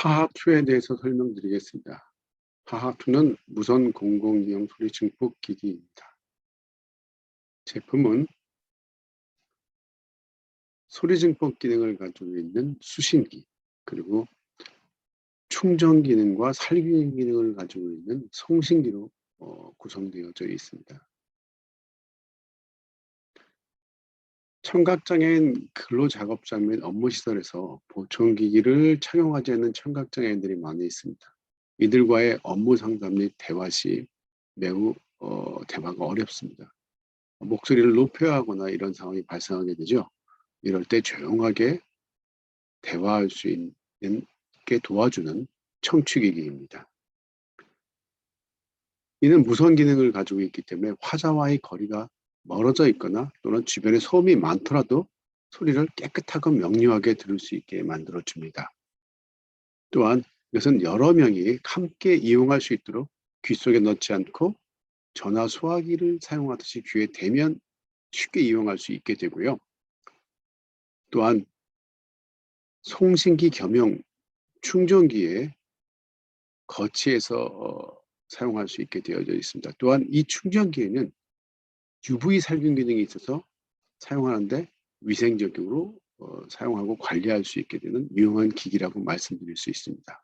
하하2에 대해서 설명드리겠습니다. 하하2는 무선 공공이용 소리 증폭 기기입니다. 제품은 소리 증폭 기능을 가지고 있는 수신기 그리고 충전 기능과 살균 기능을 가지고 있는 송신기로 어, 구성되어져 있습니다. 청각장애인 근로작업자 및 업무시설에서 보청기기를 착용하지 않는 청각장애인들이 많이 있습니다. 이들과의 업무 상담 및 대화 시 매우 어, 대화가 어렵습니다. 목소리를 높여야 하거나 이런 상황이 발생하게 되죠. 이럴 때 조용하게 대화할 수 있게 도와주는 청취기기입니다. 이는 무선 기능을 가지고 있기 때문에 화자와의 거리가 멀어져 있거나 또는 주변에 소음이 많더라도 소리를 깨끗하고 명료하게 들을 수 있게 만들어 줍니다. 또한 이것은 여러 명이 함께 이용할 수 있도록 귀 속에 넣지 않고 전화 소화기를 사용하듯이 귀에 대면 쉽게 이용할 수 있게 되고요. 또한 송신기 겸용 충전기에 거치해서 어, 사용할 수 있게 되어져 있습니다. 또한 이 충전기에는 UV 살균 기능이 있어서 사용하는데 위생적으로 어, 사용하고 관리할 수 있게 되는 유용한 기기라고 말씀드릴 수 있습니다.